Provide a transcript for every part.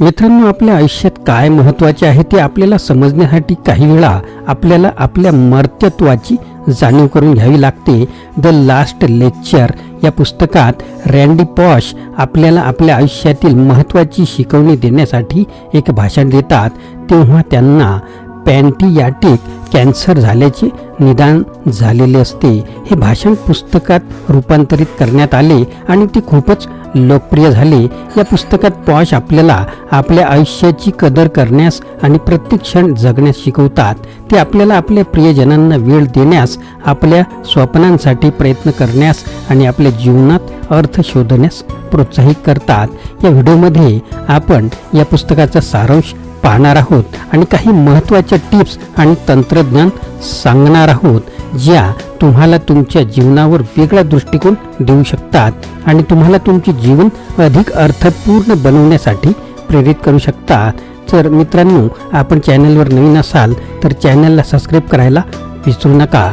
मित्रांनो आपल्या आयुष्यात काय महत्त्वाचे आहे ते आपल्याला समजण्यासाठी काही वेळा आपल्याला आपल्या मर्त्यत्वाची जाणीव करून घ्यावी लागते. द लास्ट लेक्चर या पुस्तकात रँडी पॉश आपल्याला आपल्या आयुष्यातील महत्त्वाची शिकवणी देण्यासाठी एक भाषण देतात. तेव्हा त्यांना पॅन्टियाटिक कॅन्सर झाल्याचे निदान झालेले असते. हे भाषण पुस्तकात रूपांतरित करण्यात आले आणि ते खूपच लोकप्रिय झाले. या पुस्तकात पॉश आपल्याला आपल्या आयुष्याची कदर करण्यास आणि प्रत्येक क्षण जगण्यास शिकवतात. ते आपल्याला आपल्या प्रियजनांना वेळ देण्यास आपल्या स्वप्नांसाठी प्रयत्न करण्यास आणि आपल्या जीवनात अर्थ शोधण्यास प्रोत्साहित करतात. या व्हिडिओमध्ये आपण या पुस्तकाचा सारांश पाहणार आहोत आणि काही महत्त्वाच्या टिप्स आणि तंत्रज्ञान सांगणार आहोत ज्या तुम्हाला तुमच्या जीवनावर वेगळा दृष्टिकोन देऊ शकतात आणि तुम्हाला तुमचे जीवन अधिक अर्थपूर्ण बनवण्यासाठी प्रेरित करू शकतात. तर मित्रांनो आपण चॅनलवर नवीन असाल तर चॅनलला सबस्क्राईब करायला विसरू नका.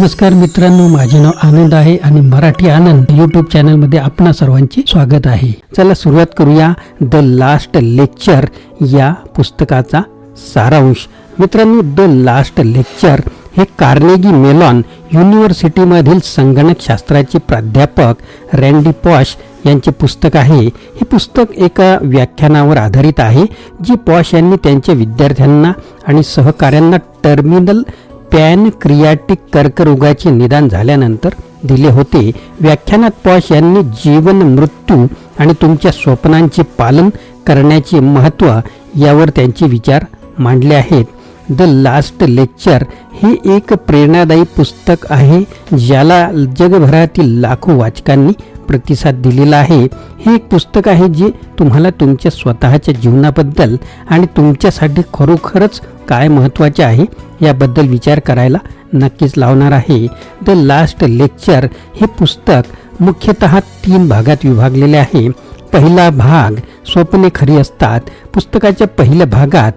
नमस्कार मित्रांनो माझे नाव आनंद आहे आणि मराठी आनंद यूट्यूब चॅनलमध्ये आपणा सर्वांचे स्वागत आहे. चला सुरुवात करूया द लास्ट लेक्चर या पुस्तकाचा सारांश. मित्रांनो द लास्ट लेक्चर हे कार्नेगी मेलॉन युनिव्हर्सिटीमधील संगणक शास्त्राचे प्राध्यापक रँडी पॉश यांचे पुस्तक आहे. हे पुस्तक एका व्याख्यानावर आधारित आहे जी पॉश यांनी त्यांच्या विद्यार्थ्यांना आणि सहकाऱ्यांना टर्मिनल पॅन क्रियाटिक कर्करोगाचे निदान झाल्यानंतर दिले होते. व्याख्यानात पॉश यांनी जीवन मृत्यू आणि तुमच्या स्वप्नांचे पालन करण्याचे महत्त्व यावर त्यांचे विचार मांडले आहेत. द लास्ट लेक्चर हे एक प्रेरणादायी पुस्तक आहे ज्याला जगभरातील लाखो वाचकांनी प्रतिसाद दिलेला आहे. हे एक पुस्तक आहे जे तुम्हाला तुमच्या स्वतःच्या जीवनाबद्दल आणि तुमच्यासाठी खरोखरच काय महत्त्वाचे आहे याबद्दल विचार करायला नक्कीच लावणार आहे. द लास्ट लेक्चर हे पुस्तक मुख्यतः तीन भागात विभागलेले आहे. पहिला भाग स्वप्ने खरी असतात. पुस्तकाच्या पहिल्या भागात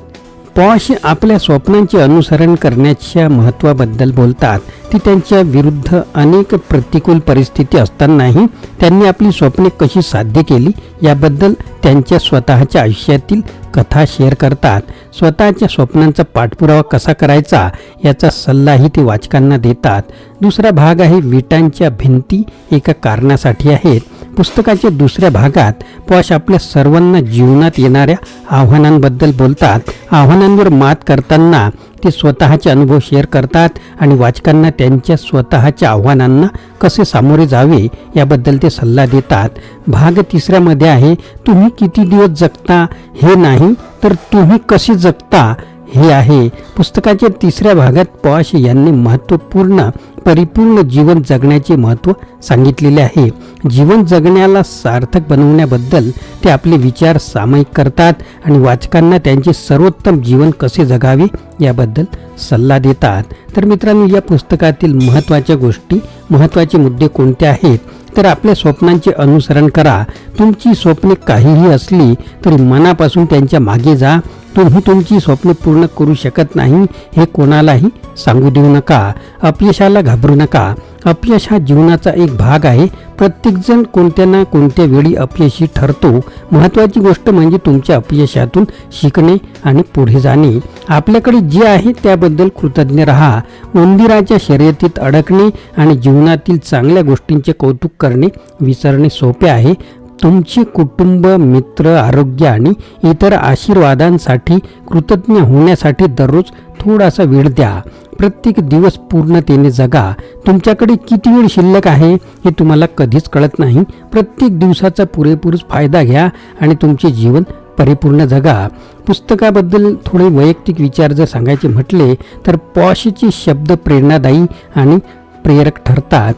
पॉश आपल्या स्वप्नांचे अनुसरण करण्याच्या महत्त्वाबद्दल बोलतात. ती त्यांच्या विरुद्ध अनेक प्रतिकूल परिस्थिती असतानाही त्यांनी आपली स्वप्ने कशी साध्य केली याबद्दल त्यांच्या स्वतःच्या आयुष्यातील कथा शेअर करतात. स्वतःच्या स्वप्नांचा पाठपुरावा कसा करायचा याचा सल्लाही ते वाचकांना देतात. दुसरा भाग आहे विटांच्या भिंती एका कारणासाठी आहेत. पुस्तकाच्या दुसऱ्या भागात पॉश आपल्या सर्वांना जीवनात येणाऱ्या आव्हानांबद्दल बोलतात. आव्हानांवर मात करताना ते स्वतःचे अनुभव शेअर करतात आणि वाचकांना त्यांच्या स्वतःच्या आव्हानांना कसे सामोरे जावे याबद्दल ते सल्ला देतात. भाग तिसऱ्यामध्ये आहे तुम्ही किती दिवस जगता हे नाही तर तुम्ही कसे जगता हे आहे. पुस्तकाच्या तिसऱ्या भागात पॉश यांनी महत्त्वपूर्ण परिपूर्ण जीवन जगण्याचे महत्त्व सांगितलेले आहे. जीवन जगण्याला सार्थक बनवण्याबद्दल ते आपले विचार सामायिक करतात आणि वाचकांना त्यांचे सर्वोत्तम जीवन कसे जगावे याबद्दल सल्ला देतात. तर मित्रांनो या पुस्तकातील महत्त्वाच्या गोष्टी महत्त्वाचे मुद्दे कोणते आहेत? तर आपल्या स्वप्नांचे अनुसरण करा. तुमची स्वप्ने काहीही असली तरी मनापासून त्यांच्या मागे जा. तुम्ही तुमची स्वप्ने पूर्ण करू शकत नाही हे कोणालाही सांगू देऊ नका. अपयशाला घाबरू नका. अपयश हा जीवनाचा एक भाग आहे. प्रत्येकजण कोणत्या ना कोणत्या वेळी अपयशी ठरतो. महत्त्वाची गोष्ट म्हणजे तुमच्या अपयशातून शिकणे आणि पुढे जाणे. आपल्याकडे जे आहे त्याबद्दल कृतज्ञ राहा. उंदिराच्या शर्यतीत अडकणे आणि जीवनातील चांगल्या गोष्टींचे कौतुक करणे विसरणे सोपे आहे. तुमचे कुटुंब मित्र आरोग्य आणि इतर आशीर्वादांसाठी कृतज्ञ होण्यासाठी दररोज थोडासा वेळ द्या. प्रत्येक दिवस पूर्णतेने जगा. तुमच्याकडे किती वेळ शिल्लक आहे हे तुम्हाला कधीच कळत नाही. प्रत्येक दिवसाचा पुरेपूर फायदा घ्या आणि तुमचे जीवन परिपूर्ण जगा. पुस्तकाबद्दल थोडे वैयक्तिक विचार जर सांगायचे म्हटले तर पॉशचे शब्द प्रेरणादायी आणि प्रेरक ठरतात.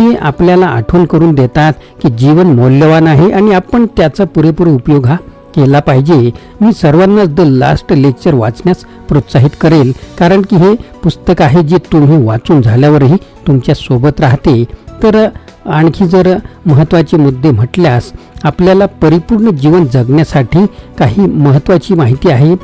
ते आपल्याला आठवण करून देतात की जीवन मौल्यवान आहे आणि आपण त्याचा पुरेपूर उपयोग हा केला पाहिजे. मी सर्वांनाच द लास्ट लेक्चर वाचण्यास प्रोत्साहित करेल कारण की हे पुस्तक आहे जे तुम्ही वाचून झाल्यावरही तुमच्यासोबत राहते. तर आणखी जर महत्त्वाचे मुद्दे म्हटल्यास आपल्याला परिपूर्ण जीवन जगण्यासाठी काही महत्त्वाची माहिती आहे.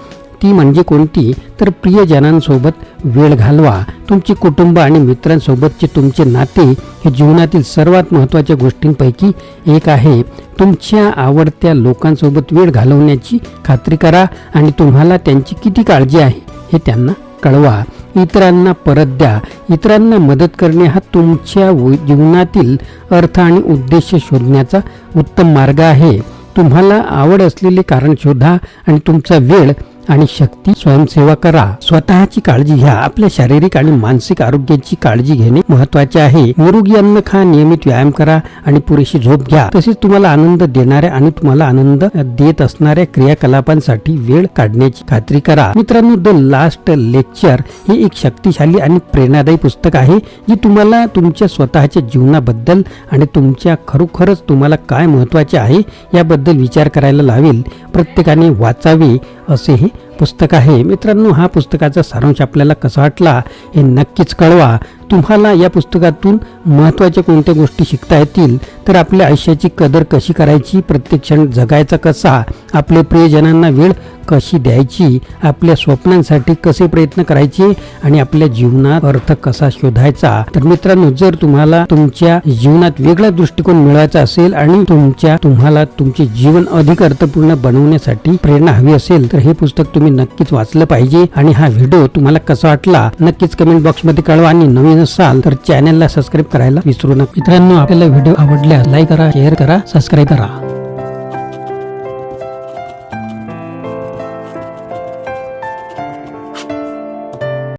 ती म्हणजे कोणती? तर प्रियजनांसोबत वेळ घालवा. तुमचे कुटुंब आणि मित्रांसोबतचे तुमचे नाते हे जीवनातील सर्वात महत्त्वाच्या गोष्टींपैकी एक आहे. तुमच्या आवडत्या लोकांसोबत वेळ घालवण्याची खात्री करा आणि तुम्हाला त्यांची किती काळजी आहे हे त्यांना कळवा. इतरांना परत द्या. इतरांना मदत करणे हा तुमच्या व- जीवनातील अर्थ आणि उद्देश शोधण्याचा उत्तम मार्ग आहे. तुम्हाला आवड असलेले कारण शोधा आणि तुमचा वेळ आणि शक्ती स्वयंसेवा करा. स्वतःची काळजी घ्या. आपल्या शारीरिक आणि मानसिक आरोग्याची काळजी घेणे महत्त्वाचे आहे. निरोगी अन्न खा नियमित व्यायाम करा आणि पुरेशी झोप घ्या. तसेच तुम्हाला आनंद देणाऱ्या आणि तुम्हाला आनंद देत असणाऱ्या क्रियाकलापांसाठी वेळ काढण्याची खात्री करा. मित्रांनो द लास्ट लेक्चर हे एक शक्तिशाली आणि प्रेरणादायी पुस्तक आहे जी तुम्हाला तुमच्या स्वतःच्या जीवनाबद्दल आणि तुमच्या खरोखरच तुम्हाला काय महत्त्वाचे आहे याबद्दल विचार करायला लावेल. प्रत्येकाने वाचावे असेही पुस्तक आहे. मित्रांनो हा पुस्तकाचा सारांश आपल्याला कसा वाटला हे नक्कीच कळवा. तुम्हाला या पुस्तकातून महत्त्वाच्या कोणत्या गोष्टी शिकता येतील तर आपल्या आयुष्याची कदर कशी करायची प्रत्येक क्षण जगायचा कसा आपले प्रियजनांना वेळ कशी द्यायची आपल्या स्वप्नांसाठी कसे प्रयत्न करायचे आणि आपल्या जीवनात अर्थ कसा शोधायचा. तर मित्रांनो जर तुम्हाला तुमच्या जीवनात वेगळा दृष्टिकोन मिळवायचा असेल आणि तुमच्या तुम्हाला तुमचे जीवन अधिक अर्थपूर्ण बनवण्यासाठी प्रेरणा हवी असेल तर हे पुस्तक तुम्ही तुम्ही नक्कीच वाचलं पाहिजे. आणि हा व्हिडिओ तुम्हाला कसा वाटला नक्कीच कमेंट बॉक्समध्ये कळवा. आणि नवीन असाल तर चॅनलला सबस्क्राईब करायला विसरू नका. मित्रांनो आपल्याला व्हिडिओ आवडल्यास लाईक करा शेअर करा सबस्क्राईब करा.